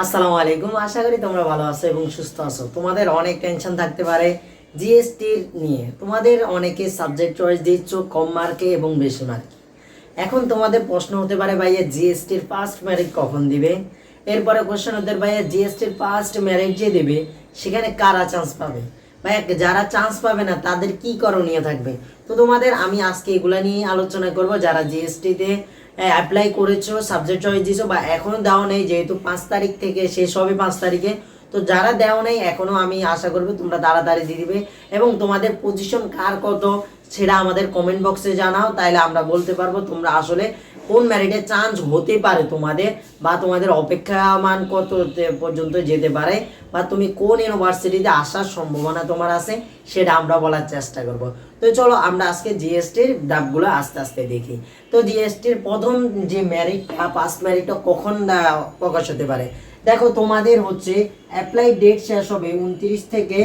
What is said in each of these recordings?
আসসালামু আলাইকুম। আশা করি তোমরা ভালো আছো এবং সুস্থ আছো। তোমাদের অনেক টেনশন থাকতে পারে জিএসটির নিয়ে। তোমাদের অনেকে সাবজেক্ট চয়েস দিচ্ছ কম মার্কে এবং বেশি মার্কে এখন তোমাদের প্রশ্ন হতে পারে, ভাইয়া জিএসটির ফার্স্ট মেরিট কখন দিবে? এরপরে কোশ্চেন হতে ভাইয়া জিএসটির ফার্স্ট মেরিট যে দেবে, সেখানে কারা চান্স পাবে? ভাইয়া, যারা চান্স পাবে না, তাদের কি করণীয় থাকবে? তো তোমাদের আমি আজকে এগুলা নিয়ে আলোচনা করব। যারা জিএসটিতে অ্যাপ্লাই করেছ সাবজেক্ট চয়েস দিছো, বা এখনও দেওয়া নেই, যেহেতু পাঁচ তারিখ থেকে শেষ হবে পাঁচ তারিখে, তো যারা দেওয়া নেই এখনও আমি আশা করব তোমরা তাড়াতাড়ি দিয়ে দিবে। এবং তোমাদের পজিশন কার কত, সেটা আমাদের কমেন্ট বক্সে জানাও, তাইলে আমরা বলতে পারব তোমরা আসলে কোন ম্যারিটে চান্স হতে পারে তোমাদের, বা তোমাদের অপেক্ষামান কত পর্যন্ত যেতে পারে, বা তুমি কোন ইউনিভার্সিটিতে আসার সম্ভাবনা তোমার আছে, সেটা আমরা বলার চেষ্টা করব। তো চলো আমরা আজকে জিএসটির ডাবগুলো আস্তে আস্তে দেখি। তো জিএসটির প্রথম যে ম্যারিট পাস ম্যারিটটা কখন প্রকাশ হতে পারে? দেখো, তোমাদের হচ্ছে অ্যাপ্লাই ডেট শেষ হবে উনত্রিশ থেকে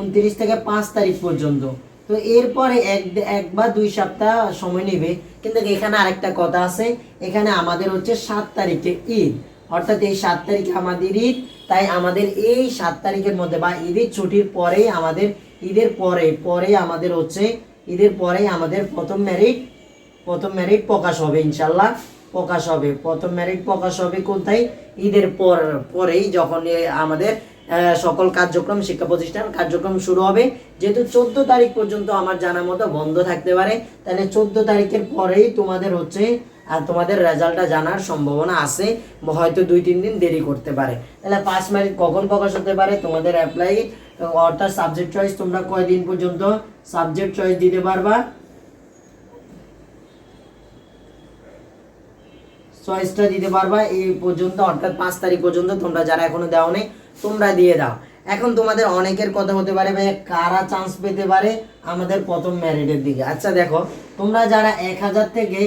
উনত্রিশ থেকে পাঁচ তারিখ পর্যন্ত। তো এরপরে এক এক বা দুই সপ্তাহ সময় নেবে। কিন্তু এখানে আরেকটা কথা আছে। এখানে আমাদের হচ্ছে সাত তারিখে ঈদ। অর্থাৎ এই সাত তারিখে আমাদের ঈদ। তাই আমাদের এই সাত তারিখের মধ্যে বা ঈদের ছুটির পরেই আমাদের ঈদের পরে পরে আমাদের হচ্ছে, ঈদের পরেই আমাদের প্রথম মেরিট প্রথম মেরিট প্রকাশ হবে ইনশাল্লাহ, প্রকাশ হবে। প্রথম মেরিট প্রকাশ হবে কোথায়? ঈদের পর, পরেই যখন আমাদের সকল কার্যক্রম, শিক্ষা প্রতিষ্ঠান কার্যক্রম শুরু হবে। যেহেতু চোদ্দ তারিখ পর্যন্ত আমার জানা মতো বন্ধ থাকতে পারে, তাহলে চোদ্দ তারিখের পরেই তোমাদের হচ্ছে তোমাদের রেজাল্টটা জানার সম্ভাবনা আছে, হয়তো দুই, তিন দিন দেরি করতে পারে। তাহলে পাঁচ মেরিট কখন প্রকাশ হতে পারে, তোমাদের অ্যাপ্লাই অর্থাৎ সাবজেক্ট চয়েস তোমরা কয়দিন পর্যন্ত সাবজেক্ট চয়েস দিতে পারবা? চয়েসটা দিতে পারবা এই পর্যন্ত, অর্থাৎ পাঁচ তারিখ পর্যন্ত তোমরা যারা এখনও দেওয়া নেই, তোমরা দিয়ে দাও। এখন তোমাদের অনেকের কথা হতে পারে ভাই কারা চান্স পেতে পারে আমাদের প্রথম ম্যারিটের দিকে? আচ্ছা দেখো তোমরা যারা এক হাজার থেকে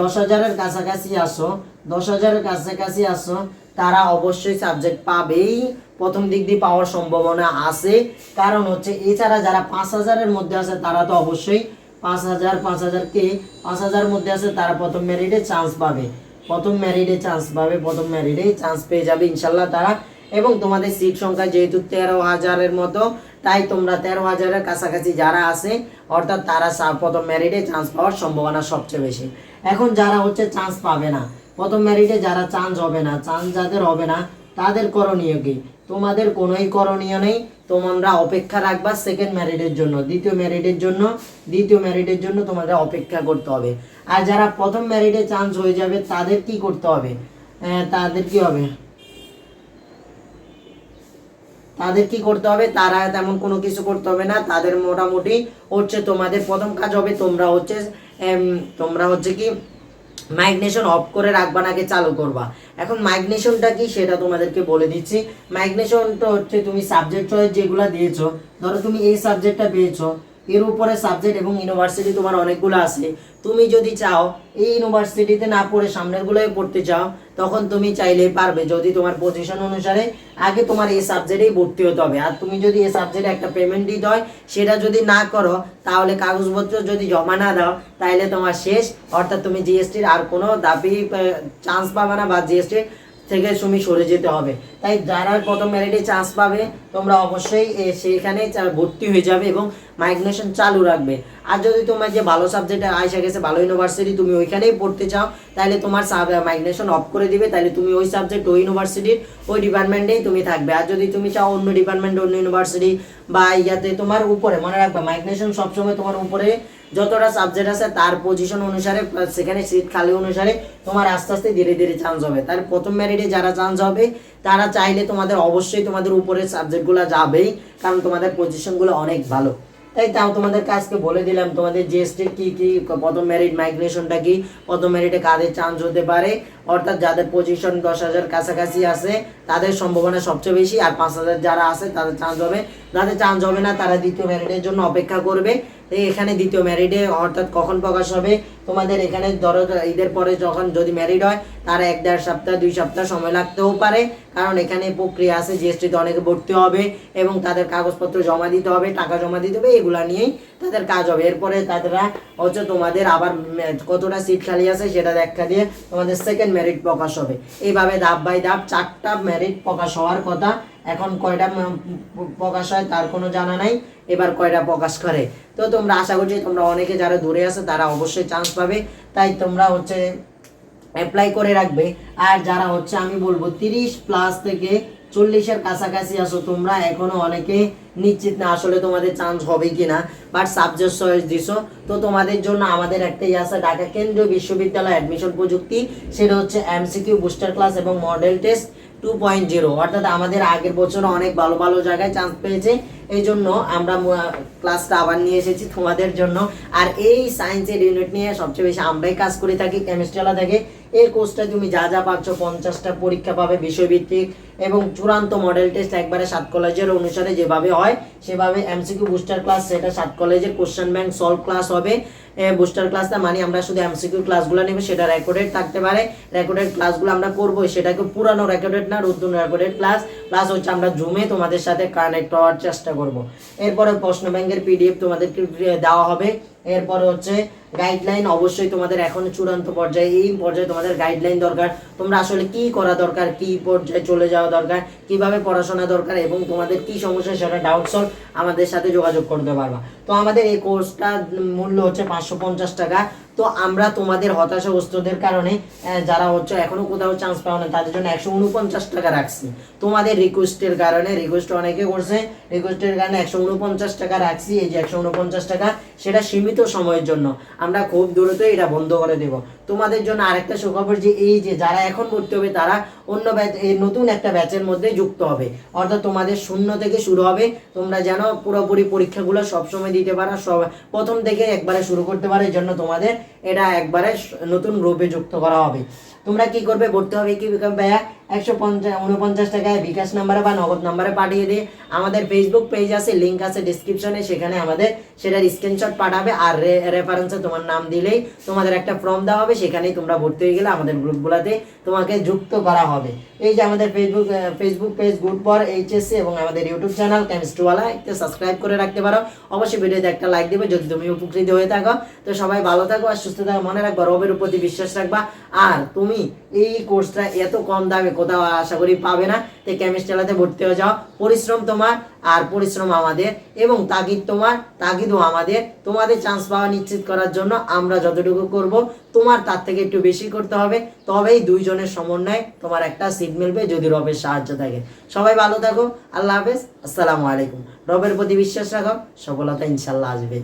দশ হাজারের কাছাকাছি আসো দশ হাজারের কাছাকাছি আসো তারা অবশ্যই সাবজেক্ট পাবেই। প্রথম দিক দিয়ে পাওয়ার সম্ভাবনা আছে। কারণ হচ্ছে, এছাড়া যারা পাঁচ হাজারের মধ্যে আছে, তারা তো অবশ্যই পাঁচ হাজার পাঁচ হাজার কে পাঁচ হাজার মধ্যে আছে, তারা প্রথম মেরিটে চান্স পাবে। প্রথম ম্যারিডে চান্স পাবে, প্রথম ম্যারিডে চান্স পেয়ে যাবে ইনশাল্লাহ তারা। এবং তোমাদের সিট সংখ্যা যেহেতু তেরো হাজারের মতো তাই তোমরা তেরো হাজারের কাছাকাছি যারা আছে, অর্থাৎ তারা প্রথম ম্যারিডে চান্স পাওয়ার সম্ভাবনা সবচেয়ে বেশি। এখন যারা হচ্ছে চান্স পাবে না, প্রথম ম্যারিডে যারা চান্স হবে না চান্স যাদের হবে না, তাদের করণীয় কি? তোমাদের কোনোই করণীয় নেই, তোমরা অপেক্ষা রাখবা সেকেন্ড ম্যারিডের জন্য, দ্বিতীয় ম্যারিডের জন্য, দ্বিতীয় ম্যারিডের জন্য তোমাদের অপেক্ষা করতে হবে। আর যারা প্রথম ম্যারিডে চান্স হয়ে যাবে, তাদের কি করতে হবে? তাদের কি হবে? তাদের কি করতে হবে? তারা তেমন কোনো কিছু করতে হবে না। তাদের মোটামুটি হচ্ছে তোমাদের প্রথম কাজ হবে তোমরা হচ্ছে তোমরা হচ্ছে কি মাইগ্নেশন অফ করে রাখবা নাকি চালু করবা। এখন মাইগ্নেশনটা কি সেটা তোমাদেরকে বলে দিচ্ছি। মাইগ্নেশনটা হচ্ছে তুমি সাবজেক্ট চয়েস যেগুলো দিয়েছ, ধরো তুমি এই সাবজেক্টটা পেয়েছ এর উপরে সাবজেক্ট এবং ইউনিভার্সিটি তোমার অনেকগুলো আছে। তুমি যদি চাও এই ইউনিভার্সিটিতে না পড়ে সামনেরগুলোয় পড়তে চাও, তখন তুমি চাইলেই পারবে। যদি তোমার পজিশন অনুসারে আগে তোমার এই সাবজেক্টেই ভর্তি হতে হবে। আর তুমি যদি এই সাবজেক্টে একটা পেমেন্ট দিতে হয়, সেটা যদি না করো, তাহলে কাগজপত্র যদি জমা না দাও তাহলে তোমার শেষ। অর্থাৎ তুমি জিএসটির আর কোনো দাবি চান্স পাবে না বা জিএসটি থেকে তুমি সরে যেতে হবে। তাই যারা প্রথম মেরিটে চান্স পাবে, তোমরা অবশ্যই সেইখানে ভর্তি হয়ে যাবে এবং মাইগ্রেশন চালু রাখবে। আর যদি তোমার যে ভালো সাবজেক্টে আইসা গেছে, ভালো ইউনিভার্সিটি তুমি ওইখানেই পড়তে চাও, তাহলে তোমার মাইগ্রেশন অফ করে দিবে। তাহলে তুমি ওই সাবজেক্ট ওই ইউনিভার্সিটির ওই ডিপার্টমেন্টেই তুমি থাকবে। আর যদি তুমি চাও অন্য ডিপার্টমেন্ট অন্য ইউনিভার্সিটি বা ইয়াতে তোমার উপরে, মনে রাখবে মাইগ্রেশন সবসময় তোমার উপরে যতটা সাবজেক্ট আছে তার পজিশন অনুসারে সেখানে সিট খালি অনুসারে তোমার আস্তে আস্তে ধীরে ধীরে চান্স হবে। তার প্রথম ম্যারিটে যারা চান্স হবে, তারা চাইলে তোমাদের অবশ্যই তোমাদের উপরের সাবজেক্টগুলো যাবেই, কারণ তোমাদের পজিশনগুলো অনেক ভালো। তাই তাও তোমাদেরকে আজকে বলে দিলাম, তোমাদের জিএসটির কি কি, প্রথম মেরিট মাইগ্রেশনটা কী? প্রথম মেরিটে কাদের চান্স হতে পারে? অর্থাৎ যাদের পজিশন দশ হাজার কাছাকাছি আছে, তাদের সম্ভাবনা সবচেয়ে বেশি, আর পাঁচ হাজার যারা আছে, তাদের চান্স হবে। যাদের চান্স হবে না, তারা দ্বিতীয় মেরিটের জন্য অপেক্ষা করবে। এখানে দ্বিতীয় ম্যারিডে অর্থাৎ কখন প্রকাশ হবে? তোমাদের এখানে ধরো ঈদের পরে যখন যদি ম্যারিড হয়, তার এক দেড় সপ্তাহ, দুই সপ্তাহ সময় লাগতেও পারে। কারণ এখানে প্রক্রিয়া আছে জিএসটিতে অনেকে ভর্তি হবে এবং তাদের কাগজপত্র জমা দিতে হবে, টাকা জমা দিতে হবে, এগুলো নিয়েই তাদের কাজ হবে। এরপরে তারা হচ্ছে তোমাদের আবার কতটা সিট খালি আছে সেটা দেখা দিয়ে তোমাদের সেকেন্ড মেরিট প্রকাশ হবে। এইভাবে ধাপ বাই ধাপ চারটা মেরিট প্রকাশ হওয়ার কথা। এখন কয়টা প্রকাশ হয় তার কোনো জানা নাই। এবার কয়টা প্রকাশ করে? তো তোমরা আশা করছি তোমরা অনেকে যারা দূরে আছে, তারা অবশ্যই চান্স পাবে। তাই তোমরা হচ্ছে অ্যাপ্লাই করে রাখবে। আর যারা হচ্ছে, আমি বলব, তিরিশ প্লাস থেকে চল্লিশের কাছাকাছি আসো তোমরা এখনও অনেকে নিশ্চিত না আসলে তোমাদের চান্স হবে কি না বাট সাবজেক্ট চয়েস দিছো। তো তোমাদের জন্য আমাদের একটাই আছে, ঢাকা কেন্দ্রীয় বিশ্ববিদ্যালয় অ্যাডমিশন প্রযুক্তি। সেটা হচ্ছে এমসিকিউ বুস্টার ক্লাস এবং model test two point zero অর্থাৎ আমাদের আগের বছর অনেক ভালো ভালো জায়গায় চান্স পেয়েছে। এই জন্য আমরা ক্লাসটা আবার নিয়ে এসেছি তোমাদের জন্য। আর এই সায়েন্সের ইউনিট নিয়ে সবচেয়ে বেশি আমরাই কাজ করে থাকি কেমিস্ট্রিওয়ালা থেকে। এই কোর্সটা তুমি যা যা পাচ্ছ পঞ্চাশটা পরীক্ষা পাবে বিষয়ভিত্তিক এবং চূড়ান্ত মডেল টেস্ট একবারে সাত কলেজের অনুসারে যেভাবে হয় সেভাবে এমসিকিউ বুস্টার ক্লাস সেটা সাত কলেজের কোশ্চেন ব্যাংক সলভ ক্লাস হবে। বুস্টার ক্লাসটা মানে আমরা শুধু এমসিকিউ ক্লাসগুলো নেব, সেটা রেকর্ডেড থাকতে পারে। রেকর্ডেড ক্লাসগুলো আমরা করব সেটাকে পুরানো রেকর্ডেড না, নতুন রেকর্ডেড ক্লাস প্লাস হচ্ছে আমরা জুমে তোমাদের সাথে কানেক্ট হওয়ার চেষ্টা করব। এরপরে প্রশ্ন ব্যাংকের পিডিএফ তোমাদেরকে দেওয়া হবে। এরপরে হচ্ছে গাইডলাইন অবশ্যই তোমাদের এখন চূড়ান্ত পর্যায়ে, এই পর্যায়ে তোমাদের গাইডলাইন দরকার। তোমরা আসলে কি করা দরকার, কি পর্যায়ে চলে যাওয়া দরকার, কীভাবে পড়াশোনা দরকার এবং তোমাদের কি সমস্যা সেটা ডাউট সলভ আমাদের সাথে যোগাযোগ করতে পারবা। তো আমাদের এই কোর্সটা মূল্য হচ্ছে পাঁচশো পঞ্চাশ টাকা। তো আমরা তোমাদের হতাশা হতাশাগ্রস্তদের কারণে যারা হচ্ছে এখনও কোথাও চান্স পাও না, তাদের জন্য একশো উনপঞ্চাশ টাকা রাখছি। তোমাদের রিকোয়েস্টের কারণে রিকোয়েস্ট অনেকে করছে রিকোয়েস্টের কারণে একশো উনপঞ্চাশ টাকা রাখছি, এই যে একশো উনপঞ্চাশ টাকা, সেটা সীমিত সময়ের জন্য। আমরা খুব দ্রুত এটা বন্ধ করে দেব। তোমাদের জন্য আরেকটা সুখবর যে এই যে যারা এখন ভর্তি হবে, তারা অন্য ব্যাচ এই নতুন একটা ব্যাচের মধ্যে যুক্ত হবে। অর্থাৎ তোমাদের শূন্য থেকে শুরু হবে। তোমরা যেন পুরোপুরি পরীক্ষাগুলো সবসময় দিতে পারো, সব প্রথম থেকে একবারে শুরু করতে পারো জন্য তোমাদের এটা একবারে নতুন গ্রুপে যুক্ত করা হবে। তোমরা কি করবে? ভর্তি হবে কি ভাইয়া? একশো পঞ্চাশ উনপঞ্চাশ টাকায় বিকাশ নাম্বারে বা নগদ নাম্বারে পাঠিয়ে দিয়ে আমাদের ফেসবুক পেজ আছে লিঙ্ক আছে ডিসক্রিপশনে সেখানে আমাদের সেটার স্ক্রিনশট পাঠাবে আর রেফারেন্সে তোমার নাম দিলেই তোমাদের একটা ফর্ম দেওয়া হবে। সেখানেই তোমরা ভর্তি হয়ে গেলে আমাদের গ্রুপগুলোতে তোমাকে যুক্ত করা হবে। এই যে আমাদের Facebook Facebook page good for HSC এবং আমাদের ইউটিউব চ্যানেল কেমিস্ট্রিওয়ালা একটা সাবস্ক্রাইব করে রাখতে পারো। অবশ্যই ভিডিওতে একটা লাইক দেবে, যদি তুমি উপকৃত হয়ে থাকো। তো সবাই ভালো থাকো আর সুস্থ থাকো, মনে রাখবা, রবের প্রতি বিশ্বাস রাখবা। আর তুমি এই কোর্সটা এত কম দামে কোথাও আশা করি পাবে না। তো কেমিস্ট্রিয়ালাতে ভর্তি হয়ে যাও। পরিশ্রম তোমার আর পরিশ্রম আমাদের এবং তাগিদ তোমার, তাগিদও আমাদের। তোমাদের চান্স পাওয়া নিশ্চিত করার জন্য আমরা যতটুকু করব, তোমার তার থেকে একটু বেশি করতে হবে। তবেই দুইজনের সমন্বয়ে তোমার একটা সিট মিলবে যদি রবের সাহায্য থাকে। সবাই ভালো থাকো। আল্লাহ হাফেজ। আসসালামু আলাইকুম। রবের প্রতি বিশ্বাস রাখো। সফলতা ইনশাল্লাহ আসবে।